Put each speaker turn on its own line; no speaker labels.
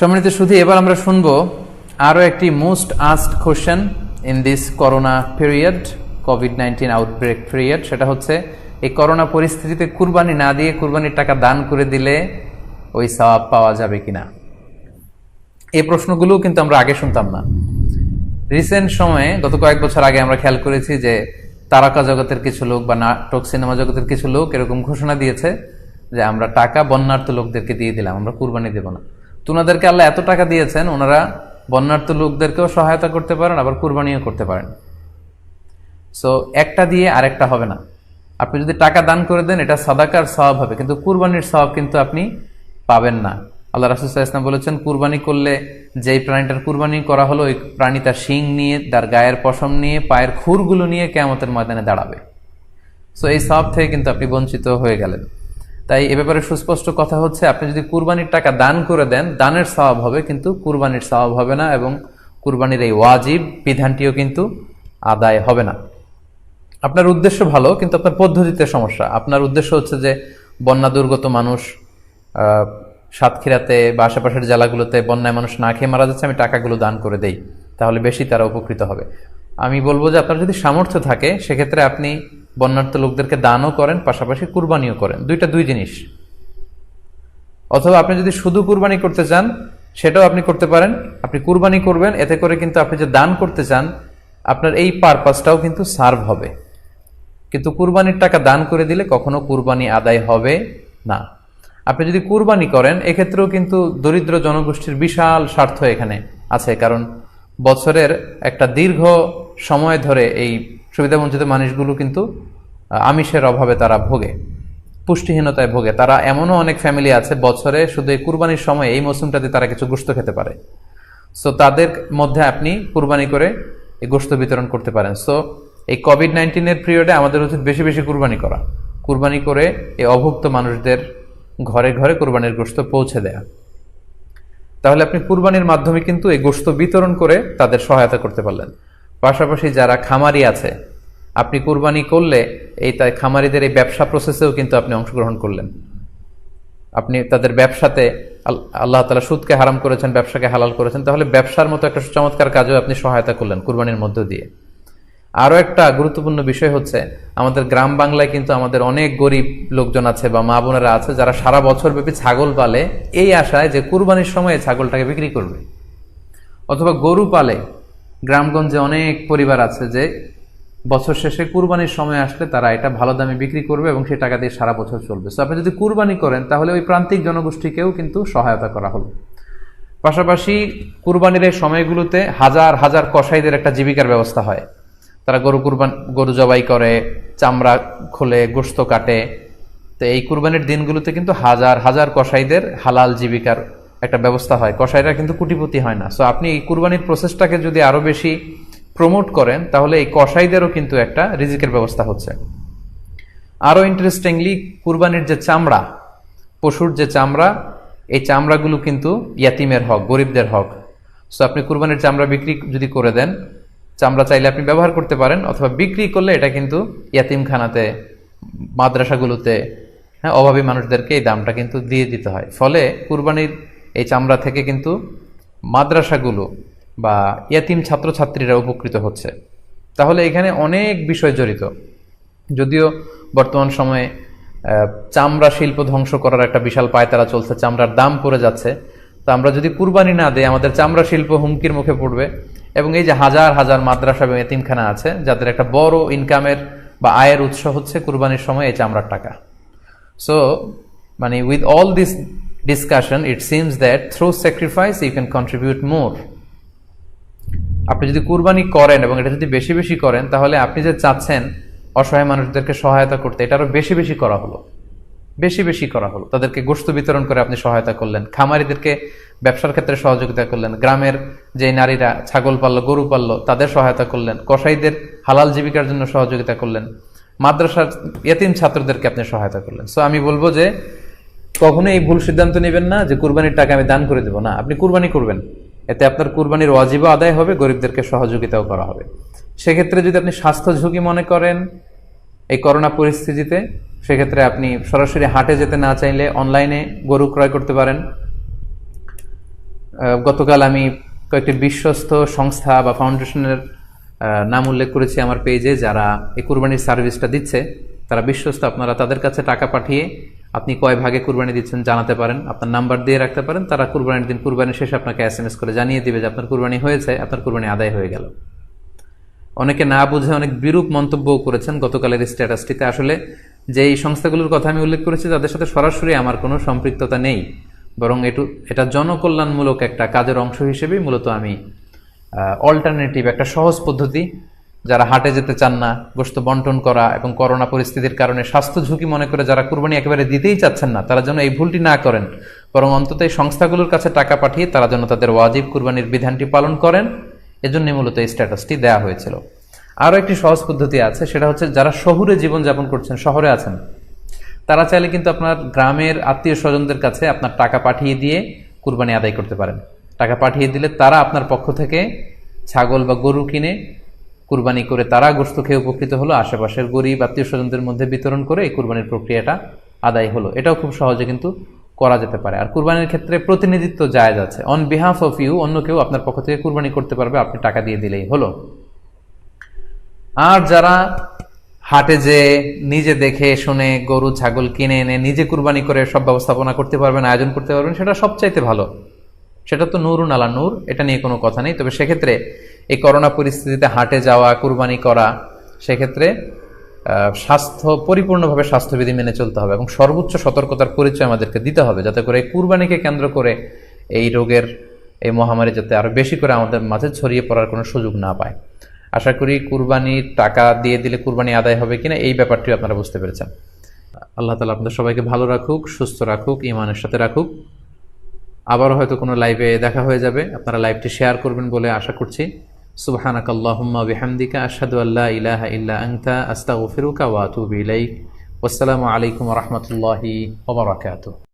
সম্মানিত শুধু এবার আমরা শুনব আরও একটি most asked question in this corona period covid nineteen outbreak period সেটা হচ্ছে, এই করোনা পরিস্থিতিতে কুরবানি না দিয়ে কুরবানির টাকা দান করে দিলে ওই সওয়াব পাওয়া যাবে কিনা? এই প্রশ্নগুলোও কিন্তু আমরা আগে শুনতাম না। রিসেন্ট সময়ে, গত কয়েক বছর আগে আমরা খেয়াল করেছি যে তারকা জগতের কিছু লোক বা নাটক সিনেমা জগতের কিছু লোক এরকম ঘোষণা দিয়েছে যে আমরা টাকা বন্যার্থ লোকদেরকে দিয়ে দিলাম, আমরা কুরবানি দেব না। তো ওনাদেরকে আল্লাহ এত টাকা দিয়েছেন, ওনারা বন্যার্থ লোকদেরকেও সহায়তা করতে পারেন, আবার কুরবানিও করতে পারেন। সো একটা দিয়ে আরেকটা হবে না। আপনি যদি টাকা দান করে দেন, এটা সাদাকার স্বভাব হবে, কিন্তু কুরবানির স্বভাব কিন্তু আপনি পাবেন না। আল্লাহ রাসুসাহ ইসলাম বলেছেন, কুরবানি করলে যেই প্রাণীটার কুরবানি করা হলো, ওই প্রাণী তার শিং নিয়ে, তার গায়ের পশম নিয়ে, পায়ের খুরগুলো নিয়ে কেয়ামতের ময়দানে দাঁড়াবে। সো এই সব থেকে কিন্তু আপনি বঞ্চিত হয়ে গেলেন। তাই এ ব্যাপারে সুস্পষ্ট কথা হচ্ছে, আপনি যদি কুরবানির টাকা দান করে দেন, দানের স্বভাব হবে কিন্তু কুরবানির স্বভাব হবে না এবং কুরবানির এই ওয়াজিব বিধানটিও কিন্তু আদায় হবে না। আপনার উদ্দেশ্য ভালো, কিন্তু আপনার পদ্ধতিতে সমস্যা। আপনার উদ্দেশ্য হচ্ছে যে বন্যা দুর্গত মানুষ সাতক্ষীরাতে বা আশেপাশের জেলাগুলোতে বন্যায় মানুষ না খেয়ে মারা যাচ্ছে, আমি টাকাগুলো দান করে দেই, তাহলে বেশি তারা উপকৃত হবে। আমি বলব যে আপনার যদি সামর্থ্য থাকে, সেক্ষেত্রে আপনি বন্যার্থ লোকদেরকে দানও করেন, পাশাপাশি কুরবানিও করেন। দুইটা দুই জিনিস। অথবা আপনি যদি শুধু কুরবানি করতে চান, সেটাও আপনি করতে পারেন। আপনি কুরবানি করবেন, এতে করে কিন্তু আপনি যে দান করতে চান, আপনার এই পারপাসটাও কিন্তু সার্ভ হবে। কিন্তু কুরবানির টাকা দান করে দিলে কখনো কুরবানি আদায় হবে না। আপনি যদি কুরবানি করেন, এক্ষেত্রেও কিন্তু দরিদ্র জনগোষ্ঠীর বিশাল স্বার্থ এখানে আছে। কারণ বছরের একটা দীর্ঘ সময় ধরে এই সুবিধাবঞ্চিত মানুষগুলো কিন্তু আমিষের অভাবে তারা ভোগে, পুষ্টিহীনতায় ভোগে। তারা এমনও অনেক ফ্যামিলি আছে, বছরে শুধু এই কুরবানির সময় এই মৌসুমটাতে তারা কিছু গোস্ত খেতে পারে। সো তাদের মধ্যে আপনি কুরবানি করে এই গোস্ত বিতরণ করতে পারেন। সো এই কোভিড নাইন্টিনের পিরিয়ডে আমাদের উচিত বেশি বেশি কুরবানি করা। কুরবানি করে এই অভুক্ত মানুষদের ঘরে ঘরে কুরবানির গোস্ত পৌঁছে দেয়া। তাহলে আপনি কুরবানির মাধ্যমে কিন্তু এই গোস্ত বিতরণ করে তাদের সহায়তা করতে পারলেন। পাশাপাশি যারা খামারি আছে, আপনি কুরবানি করলে এই তাই খামারিদের এই ব্যবসা প্রসেসেও কিন্তু আপনি অংশগ্রহণ করলেন। আপনি তাদের ব্যবসাতে আল্লাহ তালা সুদকে হারাম করেছেন, ব্যবসাকে হালাল করেছেন, তাহলে ব্যবসার মতো একটা চমৎকার কাজেও আপনি সহায়তা করলেন কুরবানির মধ্য দিয়ে। আরও একটা গুরুত্বপূর্ণ বিষয় হচ্ছে, আমাদের গ্রাম বাংলায় কিন্তু আমাদের অনেক গরিব লোকজন আছে বা মা বোনেরা আছে, যারা সারা বছর ব্যাপী ছাগল পালে, এই আশায় যে কুরবানির সময়ে ছাগলটাকে বিক্রি করবে। অথবা গরু পালে গ্রামগঞ্জে অনেক পরিবার আছে যে বছর শেষে কুরবানির সময় আসলে তারা এটা ভালো দামে বিক্রি করবে এবং সেই টাকা দিয়ে সারা বছর চলবে। সো আপনি যদি কুরবানি করেন, তাহলে ওই প্রান্তিক জনগোষ্ঠীকেও কিন্তু সহায়তা করা হলো। পাশাপাশি কুরবানির এই সময়গুলোতে হাজার হাজার কসাইদের একটা জীবিকার ব্যবস্থা হয়। তারা গরু কুরবান, গরু জবাই করে, চামড়া খোলে, গোস্ত কাটে। তো এই কুরবানির দিনগুলোতে কিন্তু হাজার হাজার কসাইদের হালাল জীবিকার একটা ব্যবস্থা হয়। কসাইরা কিন্তু কুটিপতি হয় না। সো আপনি এই কুরবানির প্রসেসটাকে যদি আরও বেশি প্রমোট করেন, তাহলে এই কসাইদেরও কিন্তু একটা রিজিকের ব্যবস্থা হচ্ছে। আরও ইন্টারেস্টিংলি কুরবানির যে চামড়া, পশুর যে চামড়া, এই চামড়াগুলো কিন্তু ইয়াতিমের হক, গরিবদের হক। সো আপনি কুরবানির চামড়া বিক্রি যদি করে দেন, চামড়া চাইলে আপনি ব্যবহার করতে পারেন, অথবা বিক্রি করলে এটা কিন্তু ইয়াতিমখানাতে, মাদ্রাসাগুলোতে হ্যাঁ অভাবী মানুষদেরকে এই দামটা কিন্তু দিয়ে দিতে হয়। ফলে কুরবানির এই চামড়া থেকে কিন্তু মাদ্রাসাগুলো বা ইয়াতিম ছাত্রছাত্রীরা উপকৃত হচ্ছে। তাহলে এখানে অনেক বিষয় জড়িত। যদিও বর্তমান সময়ে চামড়া শিল্প ধ্বংস করার একটা বিশাল পায়তারা চলছে, চামড়ার দাম পড়ে যাচ্ছে। তো আমরা যদি কুরবানি না দেই, আমাদের চামড়া শিল্প হুমকির মুখে পড়বে। এবং এই যে হাজার হাজার মাদ্রাসা এবং এতিমখানা আছে, যাদের একটা বড় ইনকামের বা আয়ের উৎস হচ্ছে কুরবানির সময় এই চামড়ার টাকা। সো মানে with all this discussion it seems that through sacrifice you can contribute more আপনি যদি কুরবানি করেন এবং এটা যদি বেশি বেশি করেন, তাহলে আপনি যে চাচ্ছেন অসহায় মানুষদেরকে সহায়তা করতে, এটা আরও বেশি বেশি করা হলো। বেশি বেশি করা হলো। তাদেরকে গোস্ত বিতরণ করে আপনি সহায়তা করলেন, খামারিদেরকে ব্যবসার ক্ষেত্রে সহযোগিতা করলেন, গ্রামের যে নারীরা, ছাগল পাললো, গরু পাললো, তাদের সহায়তা করলেন, কসাইদের হালাল জীবিকার জন্য সহযোগিতা করলেন, মাদ্রাসার এতিম ছাত্রদেরকে আপনি সহায়তা করলেন। সো আমি বলব যে কখনো এই ভুল সিদ্ধান্ত নেবেন না যে কুরবানির টাকা আমি দান করে দেবো। না, আপনি কুরবানি করবেন। এতে আপনার কুরবানির ওয়াজিবও আদায় হবে, গরিবদেরকে সহযোগিতাও করা হবে। সেক্ষেত্রে যদি আপনি স্বাস্থ্য ঝুঁকি মনে করেন এই করোনা পরিস্থিতিতে, সেক্ষেত্রে আপনি সরাসরি হাটে যেতে না চাইলে অনলাইনে গরু ক্রয় করতে পারেন। গতকাল আমি কয়েকটি বিশ্বস্ত সংস্থা বা ফাউন্ডেশনের নাম উল্লেখ করেছি আমার পেজে, যারা এই কুরবানির সার্ভিসটা দিচ্ছে, তারা বিশ্বস্ত, আপনারা তাদের কাছে টাকা পাঠিয়ে আপনি কয় ভাগে কুরবানি দিচ্ছেন জানাতে পারেন, আপনার নাম্বার দিয়ে রাখতে পারেন, তারা কুরবানির দিন কুরবানি শেষে আপনাকে এস এম এস করে জানিয়ে দিবে যে আপনার কুরবানি হয়েছে, আপনার কুরবানি আদায় হয়ে গেল। অনেকে না বুঝে অনেক বিরূপ মন্তব্যও করেছেন গতকালের স্ট্যাটাসটিতে আসলে যে এই সংস্থাগুলোর কথা আমি উল্লেখ করেছি, তাদের সাথে সরাসরি আমার কোনো সম্পৃক্ততা নেই। বরং এটু, এটা জনকল্যাণমূলক একটা কাজের অংশ হিসেবেই মূলত আমি অল্টারনেটিভ একটা সহজ পদ্ধতি যারা হাটে যেতে চান না গোস্ত বন্টন করা এবং করোনা পরিস্থিতির কারণে স্বাস্থ্য ঝুঁকি মনে করে যারা কুরবানি একেবারে দিতেই চাচ্ছেন না, তারা যেন এই ভুলটি না করেন। বরং অন্তত এই সংস্থাগুলোর কাছে টাকা পাঠিয়ে তারা যেন তাদের ওয়াজিব কুরবানির বিধানটি পালন করেন। এজন্য মূলত এই স্ট্যাটাসটি দেওয়া হয়েছিল। আরও একটি সহজ পদ্ধতি আছে, সেটা হচ্ছে যারা শহুরে জীবনযাপন করছেন, শহরে আছেন, তারা চাইলে কিন্তু আপনার গ্রামের আত্মীয় স্বজনদের কাছে আপনার টাকা পাঠিয়ে দিয়ে কুরবানি আদায় করতে পারেন। টাকা পাঠিয়ে দিলে তারা আপনার পক্ষ থেকে ছাগল বা গরু কিনে কুরবানি করে তারা গোস্ত খেয়ে উপকৃত হলো, আশেপাশের গরিব আত্মীয় স্বজনদের মধ্যে বিতরণ করে এই কুরবানির প্রক্রিয়াটা আদায় হলো। এটাও খুব সহজে কিন্তু করা যেতে পারে। আর কুরবানির ক্ষেত্রে প্রতিনিধিত্ব জায়েজ আছে। অন বিহাফ অফ ইউ অন্য কেউ আপনার পক্ষ থেকে কুরবানি করতে পারবে, আপনি টাকা দিয়ে দিলেই হলো। আর যারা হাটে যে নিজে দেখে, শুনে, গরু, ছাগল কিনে এনে নিজে কুরবানি করে সব ব্যবস্থাপনা করতে পারবেন, আয়োজন করতে পারবেন, সেটা সবচাইতে ভালো। সেটা তো নূরুন আলা নূর, এটা নিয়ে কোনো কথা নেই। তবে সেক্ষেত্রে এই করোনা পরিস্থিতিতে হাটে যাওয়া, কুরবানি করা, সেক্ষেত্রে স্বাস্থ্য, পরিপূর্ণভাবে স্বাস্থ্যবিধি মেনে চলতে হবে এবং সর্বোচ্চ সতর্কতার পরিচয় আমাদেরকে দিতে হবে যাতে করে এই কুরবানিকে কেন্দ্র করে এই রোগের এই মহামারী যাতে আরও বেশি করে আমাদের মাঝে ছড়িয়ে পড়ার কোনো সুযোগ না পায়। আশা করি কুরবানির টাকা দিয়ে দিলে কুরবানি আদায় হবে কিনা এই ব্যাপারটিও আপনারা বুঝতে পেরেছেন। আল্লাহ তালা আপনাদের সবাইকে ভালো রাখুক, সুস্থ রাখুক ইমানের সাথে রাখুক। আবারও হয়তো কোনো লাইভে দেখা হয়ে যাবে। আপনারা লাইভটি শেয়ার করবেন বলে আশা করছি। সুবাহানাক আল্লাহম্মা বিহামদিকা আশহাদু আল্লাহ ইলাহা ইল্লা আংতা আস্তাগফিরুকা ওয়া আতুবু ইলাইক। আসসালামু আলাইকুম রাহমাতুল্লাহি বারাকাতুহু।